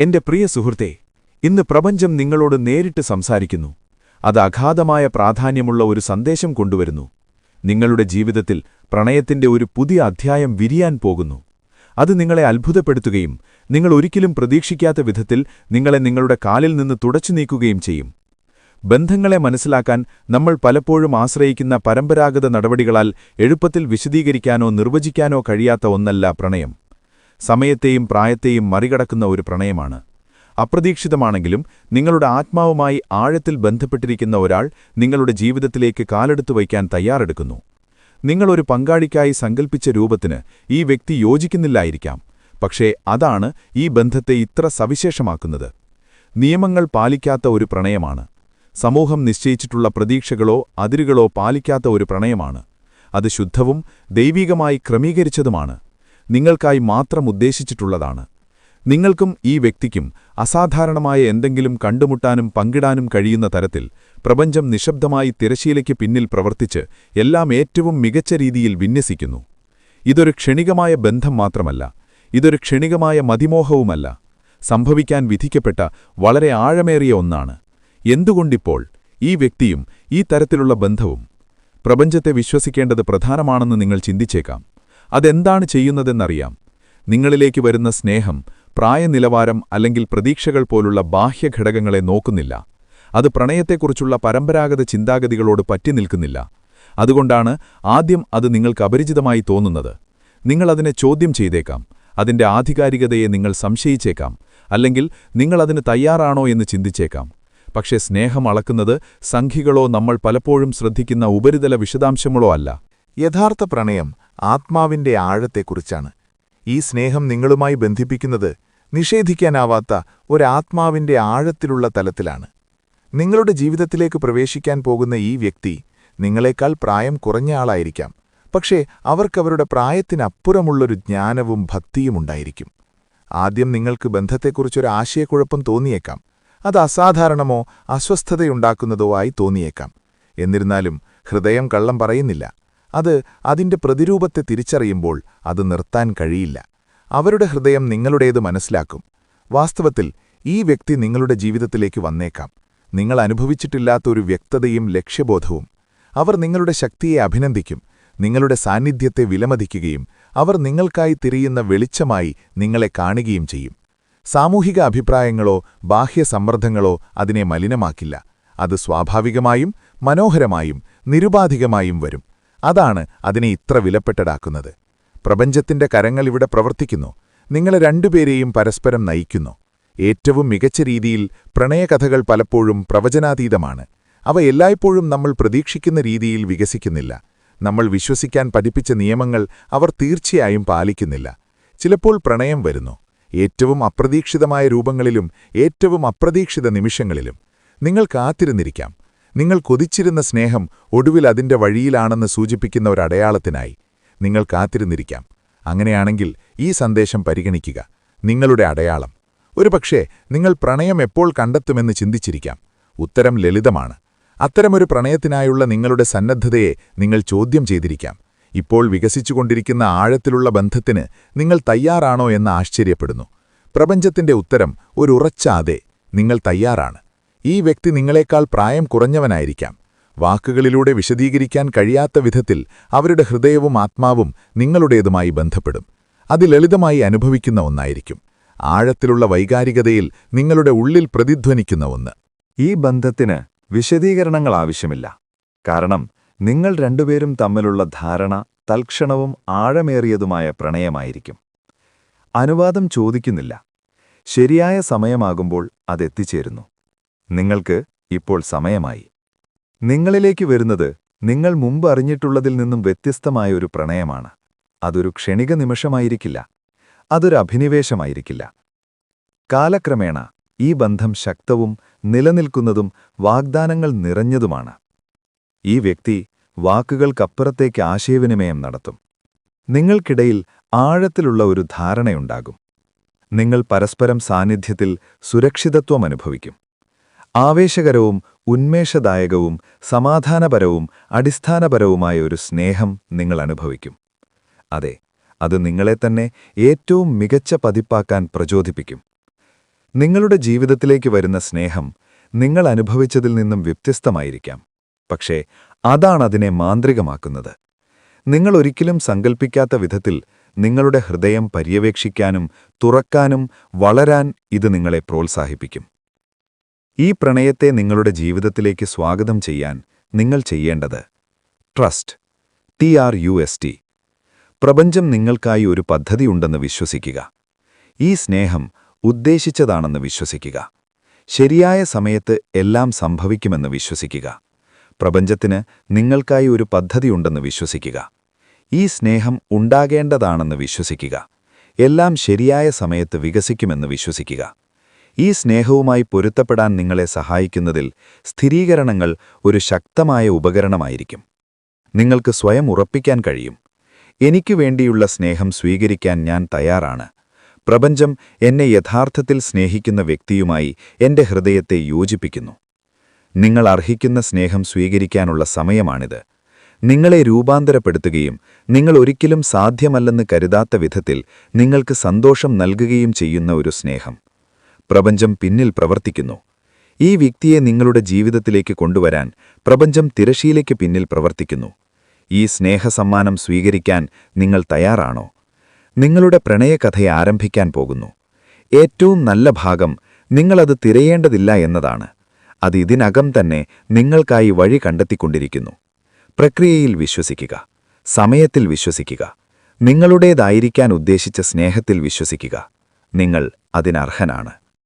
എന്റെ പ്രിയ സുഹൃത്തെ ഇന്ന് പ്രപഞ്ചം നിങ്ങളോട് നേരിട്ട് സംസാരിക്കുന്നു. അത് അഗാധമായ പ്രാധാന്യമുള്ള ഒരു സന്ദേശം കൊണ്ടുവരുന്നു. നിങ്ങളുടെ ജീവിതത്തിൽ പ്രണയത്തിന്റെ ഒരു പുതിയ അധ്യായം വിരിയാൻ പോകുന്നു. അത് നിങ്ങളെ അത്ഭുതപ്പെടുത്തുകയും നിങ്ങൾ ഒരിക്കലും പ്രതീക്ഷിക്കാത്ത വിധത്തിൽ നിങ്ങളെ നിങ്ങളുടെ കാലിൽ നിന്ന് തുടച്ചു നീക്കുകയും ചെയ്യും. ബന്ധങ്ങളെ മനസ്സിലാക്കാൻ നമ്മൾ പലപ്പോഴും ആശ്രയിക്കുന്ന പരമ്പരാഗത നടപടികളാൽ എളുപ്പത്തിൽ വിശദീകരിക്കാനോ നിർവചിക്കാനോ കഴിയാത്ത ഒന്നല്ല പ്രണയം. സമയത്തെയും പ്രായത്തെയും മറികടക്കുന്ന ഒരു പ്രണയമാണ്. അപ്രതീക്ഷിതമാണെങ്കിലും നിങ്ങളുടെ ആത്മാവുമായി ആഴത്തിൽ ബന്ധപ്പെട്ടിരിക്കുന്ന ഒരാൾ നിങ്ങളുടെ ജീവിതത്തിലേക്ക് കാലെടുത്തു വയ്ക്കാൻ തയ്യാറെടുക്കുന്നു. നിങ്ങളൊരു പങ്കാളിക്കായി സങ്കൽപ്പിച്ച രൂപത്തിന് ഈ വ്യക്തി യോജിക്കുന്നില്ലായിരിക്കാം. പക്ഷേ അതാണ് ഈ ബന്ധത്തെ ഇത്ര സവിശേഷമാക്കുന്നത്. നിയമങ്ങൾ പാലിക്കാത്ത ഒരു പ്രണയമാണ്. സമൂഹം നിശ്ചയിച്ചിട്ടുള്ള പ്രതീക്ഷകളോ അതിരുകളോ പാലിക്കാത്ത ഒരു പ്രണയമാണ്. അത് ശുദ്ധവും ദൈവികമായി ക്രമീകരിച്ചതുമാണ്. നിങ്ങൾക്കായി മാത്രം ഉദ്ദേശിച്ചിട്ടുള്ളതാണ്. നിങ്ങൾക്കും ഈ വ്യക്തിക്കും അസാധാരണമായ എന്തെങ്കിലും കണ്ടുമുട്ടാനും പങ്കിടാനും കഴിയുന്ന തരത്തിൽ പ്രപഞ്ചം നിശബ്ദമായി തിരശീലയ്ക്ക് പിന്നിൽ പ്രവർത്തിച്ച് എല്ലാം ഏറ്റവും മികച്ച രീതിയിൽ വിന്യസിക്കുന്നു. ഇതൊരു ക്ഷണികമായ ബന്ധം മാത്രമല്ല ഇതൊരു ക്ഷണികമായ മതിമോഹവുമല്ല. സംഭവിക്കാൻ വിധിക്കപ്പെട്ട വളരെ ആഴമേറിയ ഒന്നാണ്. എന്തുകൊണ്ടിപ്പോൾ ഈ വ്യക്തിയും ഈ തരത്തിലുള്ള ബന്ധവും? പ്രപഞ്ചത്തെ വിശ്വസിക്കേണ്ടത് പ്രധാനമാണെന്ന് നിങ്ങൾ ചിന്തിച്ചേക്കാം. അതെന്താണ് ചെയ്യുന്നതെന്നറിയാം. നിങ്ങളിലേക്ക് വരുന്ന സ്നേഹം പ്രായനിലവാരം അല്ലെങ്കിൽ പ്രതീക്ഷകൾ പോലുള്ള ബാഹ്യഘടകങ്ങളെ നോക്കുന്നില്ല. അത് പ്രണയത്തെക്കുറിച്ചുള്ള പരമ്പരാഗത ചിന്താഗതികളോട് പറ്റി നിൽക്കുന്നില്ല. അതുകൊണ്ടാണ് ആദ്യം അത് നിങ്ങൾക്ക് അപരിചിതമായി തോന്നുന്നത്. നിങ്ങളതിനെ ചോദ്യം ചെയ്തേക്കാം. അതിന്റെ ആധികാരികതയെ നിങ്ങൾ സംശയിച്ചേക്കാം. അല്ലെങ്കിൽ നിങ്ങളതിന് തയ്യാറാണോ എന്ന് ചിന്തിച്ചേക്കാം. പക്ഷേ സ്നേഹം അളക്കുന്നത് സംഖ്യകളോ നമ്മൾ പലപ്പോഴും ശ്രദ്ധിക്കുന്ന ഉപരിതല വിശദാംശങ്ങളോ അല്ല. യഥാർത്ഥ പ്രണയം ആത്മാവിന്റെ ആഴത്തെക്കുറിച്ചാണ്. ഈ സ്നേഹം നിങ്ങളുമായി ബന്ധിപ്പിക്കുന്നത് നിഷേധിക്കാനാവാത്ത ഒരാത്മാവിന്റെ ആഴത്തിലുള്ള തലത്തിലാണ്. നിങ്ങളുടെ ജീവിതത്തിലേക്ക് പ്രവേശിക്കാൻ പോകുന്ന ഈ വ്യക്തി നിങ്ങളെക്കാൾ പ്രായം കുറഞ്ഞ ആളായിരിക്കാം. പക്ഷേ അവർക്കവരുടെ പ്രായത്തിനപ്പുറമുള്ളൊരു ജ്ഞാനവും ഭക്തിയും ഉണ്ടായിരിക്കും. ആദ്യം നിങ്ങൾക്ക് ബന്ധത്തെക്കുറിച്ചൊരു ആശയക്കുഴപ്പം തോന്നിയേക്കാം. അത് അസാധാരണമോ അസ്വസ്ഥതയുണ്ടാക്കുന്നതോ ആയി തോന്നിയേക്കാം. എന്നിരുന്നാലും ഹൃദയം കള്ളം പറയുന്നില്ല. അത് അതിന്റെ പ്രതിരൂപത്തെ തിരിച്ചറിയുമ്പോൾ അത് നിർത്താൻ കഴിയില്ല. അവരുടെ ഹൃദയം നിങ്ങളുടേത് മനസ്സിലാക്കും. വാസ്തവത്തിൽ ഈ വ്യക്തി നിങ്ങളുടെ ജീവിതത്തിലേക്ക് വന്നേക്കാം. നിങ്ങൾ അനുഭവിച്ചിട്ടില്ലാത്ത ഒരു വ്യക്തതയും ലക്ഷ്യബോധവും. അവർ നിങ്ങളുടെ ശക്തിയെ അഭിനന്ദിക്കും. നിങ്ങളുടെ സാന്നിധ്യത്തെ വിലമതിക്കുകയും അവർ നിങ്ങൾക്കായി തിരിയുന്ന വെളിച്ചമായി നിങ്ങളെ കാണുകയും ചെയ്യും. സാമൂഹിക അഭിപ്രായങ്ങളോ ബാഹ്യ സമ്മർദ്ദങ്ങളോ അതിനെ മലിനമാക്കില്ല. അത് സ്വാഭാവികമായും മനോഹരമായും നിരുപാധികമായും വരും. അതാണ് അതിനെ ഇത്ര വിലപ്പെട്ടടാക്കുന്നത് പ്രപഞ്ചത്തിന്റെ കരങ്ങൾ ഇവിടെ പ്രവർത്തിക്കുന്നു. നിങ്ങളെ രണ്ടുപേരെയും പരസ്പരം നയിക്കുന്നു. ഏറ്റവും മികച്ച രീതിയിൽ പ്രണയകഥകൾ പലപ്പോഴും പ്രവചനാതീതമാണ്. അവ എല്ലായ്പ്പോഴും നമ്മൾ പ്രതീക്ഷിക്കുന്ന രീതിയിൽ വികസിക്കുന്നില്ല. നമ്മൾ വിശ്വസിക്കാൻ പഠിപ്പിച്ച നിയമങ്ങൾ അവർ തീർച്ചയായും പാലിക്കുന്നില്ല. ചിലപ്പോൾ പ്രണയം വരുന്നു. ഏറ്റവും അപ്രതീക്ഷിതമായ രൂപങ്ങളിലും ഏറ്റവും അപ്രതീക്ഷിത നിമിഷങ്ങളിലും. നിങ്ങൾ കാത്തിരുന്നിരിക്കാം. നിങ്ങൾ കൊതിച്ചിരുന്ന സ്നേഹം ഒടുവിൽ അതിന്റെ വഴിയിലാണെന്ന് സൂചിപ്പിക്കുന്ന ഒരു അടയാളത്തിനായി നിങ്ങൾ കാത്തിരുന്നിരിക്കാം. അങ്ങനെയാണെങ്കിൽ ഈ സന്ദേശം പരിഗണിക്കുക. നിങ്ങളുടെ അടയാളം. ഒരുപക്ഷേ നിങ്ങൾ പ്രണയം എപ്പോൾ കണ്ടെത്തുമെന്ന് ചിന്തിച്ചിരിക്കാം. ഉത്തരം ലളിതമാണ്. അത്തരമൊരു പ്രണയത്തിനായുള്ള നിങ്ങളുടെ സന്നദ്ധതയെ നിങ്ങൾ ചോദ്യം ചെയ്തിരിക്കാം. ഇപ്പോൾ വികസിച്ചുകൊണ്ടിരിക്കുന്ന ആഴത്തിലുള്ള ബന്ധത്തിന് നിങ്ങൾ തയ്യാറാണോ എന്ന് ആശ്ചര്യപ്പെടുന്നു. പ്രപഞ്ചത്തിന്റെ ഉത്തരം ഒരു നിങ്ങൾ തയ്യാറാണ്. ഈ വ്യക്തി നിങ്ങളെക്കാൾ പ്രായം കുറഞ്ഞവനായിരിക്കാം. വാക്കുകളിലൂടെ വിശദീകരിക്കാൻ കഴിയാത്ത വിധത്തിൽ അവരുടെ ഹൃദയവും ആത്മാവും നിങ്ങളുടേതുമായി ബന്ധപ്പെടും. അത് ലളിതമായി അനുഭവിക്കുന്ന ഒന്നായിരിക്കും. ആഴത്തിലുള്ള വൈകാരികതയിൽ നിങ്ങളുടെ ഉള്ളിൽ പ്രതിധ്വനിക്കുന്ന ഒന്ന്. ഈ ബന്ധത്തിന് വിശദീകരണങ്ങൾ ആവശ്യമില്ല. കാരണം നിങ്ങൾ രണ്ടുപേരും തമ്മിലുള്ള ധാരണ തൽക്ഷണവും ആഴമേറിയതുമായ പ്രണയമായിരിക്കും. അനുവാദം ചോദിക്കുന്നില്ല. ശരിയായ സമയമാകുമ്പോൾ അതെത്തിച്ചേരുന്നു നിങ്ങൾക്ക് ഇപ്പോൾ സമയമായി. നിങ്ങളിലേക്ക് വരുന്നത് നിങ്ങൾ മുമ്പ് അറിഞ്ഞിട്ടുള്ളതിൽ നിന്നും വ്യത്യസ്തമായ ഒരു പ്രണയമാണ്. അതൊരു ക്ഷണിക നിമിഷമായിരിക്കില്ല. അതൊരു അഭിനിവേശമായിരിക്കില്ല. കാലക്രമേണ ഈ ബന്ധം ശക്തവും നിലനിൽക്കുന്നതും വാഗ്ദാനങ്ങൾ നിറഞ്ഞതുമാണ്. ഈ വ്യക്തി വാക്കുകൾക്കപ്പുറത്തേക്ക് ആശയവിനിമയം നടത്തും. നിങ്ങൾക്കിടയിൽ ആഴത്തിലുള്ള ഒരു ധാരണയുണ്ടാകും. നിങ്ങൾ പരസ്പരം സാന്നിധ്യത്തിൽ സുരക്ഷിതത്വം അനുഭവിക്കും. ആവേശകരവും ഉന്മേഷദായകവും സമാധാനപരവും അടിസ്ഥാനപരവുമായ ഒരു സ്നേഹം നിങ്ങൾ അനുഭവിക്കും. അതെ അത് നിങ്ങളെ തന്നെ ഏറ്റവും മികച്ച പതിപ്പാക്കാൻ പ്രചോദിപ്പിക്കും. നിങ്ങളുടെ ജീവിതത്തിലേക്ക് വരുന്ന സ്നേഹം നിങ്ങൾ അനുഭവിച്ചതിൽ നിന്നും വ്യത്യസ്തമായിരിക്കാം. പക്ഷേ അതാണതിനെ മാന്ത്രികമാക്കുന്നത്. നിങ്ങൾ ഒരിക്കലും സങ്കൽപ്പിക്കാത്ത വിധത്തിൽ നിങ്ങളുടെ ഹൃദയം പര്യവേക്ഷിക്കാനും തുറക്കാനും വളരാൻ ഇത് നിങ്ങളെ പ്രോത്സാഹിപ്പിക്കും. ഈ പ്രണയത്തെ നിങ്ങളുടെ ജീവിതത്തിലേക്ക് സ്വാഗതം ചെയ്യാൻ നിങ്ങൾ ചെയ്യേണ്ടത് trust T R U S T. പ്രപഞ്ചം നിങ്ങൾക്കായി ഒരു പദ്ധതിയുണ്ടെന്ന് വിശ്വസിക്കുക. ഈ സ്നേഹം ഉദ്ദേശിച്ചതാണെന്ന് വിശ്വസിക്കുക. ശരിയായ സമയത്ത് എല്ലാം സംഭവിക്കുമെന്ന് വിശ്വസിക്കുക. പ്രപഞ്ചത്തിന് നിങ്ങൾക്കായി ഒരു പദ്ധതിയുണ്ടെന്ന് വിശ്വസിക്കുക. ഈ സ്നേഹം ഉണ്ടാകേണ്ടതാണെന്ന് വിശ്വസിക്കുക. എല്ലാം ശരിയായ സമയത്ത് വികസിക്കുമെന്ന് വിശ്വസിക്കുക. ഈ സ്നേഹവുമായി പൊരുത്തപ്പെടാൻ നിങ്ങളെ സഹായിക്കുന്നതിൽ സ്ഥിരീകരണങ്ങൾ ഒരു ശക്തമായ ഉപകരണമായിരിക്കും. നിങ്ങൾക്ക് സ്വയം ഉറപ്പിക്കാൻ കഴിയും. എനിക്ക് വേണ്ടിയുള്ള സ്നേഹം സ്വീകരിക്കാൻ ഞാൻ തയ്യാറാണ്. പ്രപഞ്ചം എന്നെ യഥാർത്ഥത്തിൽ സ്നേഹിക്കുന്ന വ്യക്തിയുമായി എന്റെ ഹൃദയത്തെ യോജിപ്പിക്കുന്നു. നിങ്ങൾ അർഹിക്കുന്ന സ്നേഹം സ്വീകരിക്കാനുള്ള സമയമാണിത്. നിങ്ങളെ രൂപാന്തരപ്പെടുത്തുകയും നിങ്ങൾ ഒരിക്കലും സാധ്യമല്ലെന്ന് കരുതാത്ത വിധത്തിൽ നിങ്ങൾക്ക് സന്തോഷം നൽകുകയും ചെയ്യുന്ന ഒരു സ്നേഹം. പ്രപഞ്ചം പിന്നിൽ പ്രവർത്തിക്കുന്നു. ഈ വ്യക്തിയെ നിങ്ങളുടെ ജീവിതത്തിലേക്ക് കൊണ്ടുവരാൻ പ്രപഞ്ചം തിരശീലയ്ക്ക് പിന്നിൽ പ്രവർത്തിക്കുന്നു. ഈ സ്നേഹസമ്മാനം സ്വീകരിക്കാൻ നിങ്ങൾ തയ്യാറാണോ? നിങ്ങളുടെ പ്രണയകഥയെ ആരംഭിക്കാൻ പോകുന്നു. ഏറ്റവും നല്ല ഭാഗം നിങ്ങളത് തിരയേണ്ടതില്ല എന്നതാണ്. അത് ഇതിനകം തന്നെ നിങ്ങൾക്കായി വഴി കണ്ടെത്തിക്കൊണ്ടിരിക്കുന്നു. പ്രക്രിയയിൽ വിശ്വസിക്കുക. സമയത്തിൽ വിശ്വസിക്കുക. നിങ്ങളുടേതായിരിക്കാൻ ഉദ്ദേശിച്ച സ്നേഹത്തിൽ വിശ്വസിക്കുക. നിങ്ങൾ അതിനർഹനാണ്.